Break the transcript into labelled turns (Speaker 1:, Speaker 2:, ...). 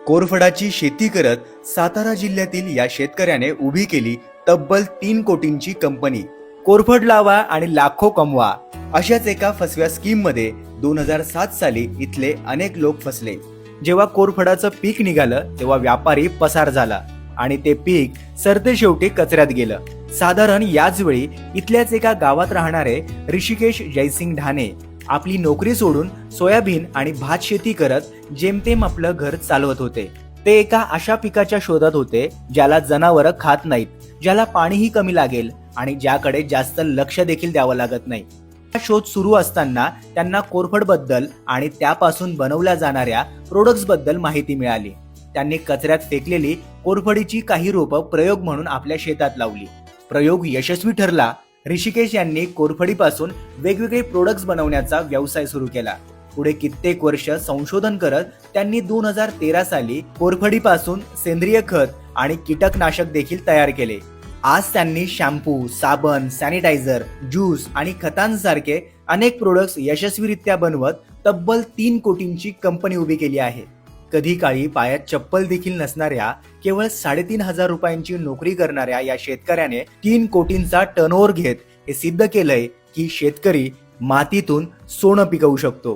Speaker 1: कोरफडाची शेती करत सातारा जिल्ह्यातील या शेतकऱ्याने उभी केली तब्बल तीन कोटींची कंपनी. कोरफड लावा आणि लाखो कमवा अशाच एका फसव्या स्कीममध्ये दोन हजार सात साली इथले अनेक लोक फसले. जेव्हा कोरफडाचं पीक निघालं तेव्हा व्यापारी पसार झाला आणि ते पीक सरते शेवटी कचऱ्यात गेलं. साधारण याच वेळी इथल्याच एका गावात राहणारे ऋषिकेश जयसिंग ढाणे आपली नोकरी सोडून सोयाबीन आणि भात शेती करत जेमतेम आपलं घर चालवत होते. ते एका अशा पिकाच्या शोधात होते ज्याला जनावरं खात नाहीत ज्याला पाणीही कमी लागेल आणि ज्याकडे जास्त लक्ष देखील द्यावं लागत नाही. हा शोध सुरू असताना त्यांना कोरफडबद्दल आणि त्यापासून बनवल्या जाणाऱ्या प्रोडक्ट्सबद्दल माहिती मिळाली. त्यांनी कचऱ्यात फेकलेली कोरफडीची काही रोपं प्रयोग म्हणून आपल्या शेतात लावली. प्रयोग यशस्वी ठरला ऋषिकेश यांनी कोरफडीपासून वेगवेगळे प्रोडक्ट्स बनवण्याचा व्यवसाय सुरू केला. पुढे कित्येक वर्ष संशोधन करत त्यांनी दोन हजार तेरा साली कोरफडीपासून सेंद्रिय खत आणि कीटकनाशक देखील तयार केले. आज त्यांनी शॅम्पू साबण सॅनिटायझर ज्यूस आणि खतांसारखे अनेक प्रोडक्ट्स यशस्वीरित्या बनवत तब्बल तीन कोटींची कंपनी उभी केली आहे. कधी काळी पायात चप्पल देखील नसणाऱ्या केवळ साडेतीन हजार रुपयांची नोकरी करणाऱ्या या शेतकऱ्याने तीन कोटींचा टर्नओव्हर घेत हे सिद्ध केलंय की शेतकरी मातीतून सोनं पिकवू शकतो.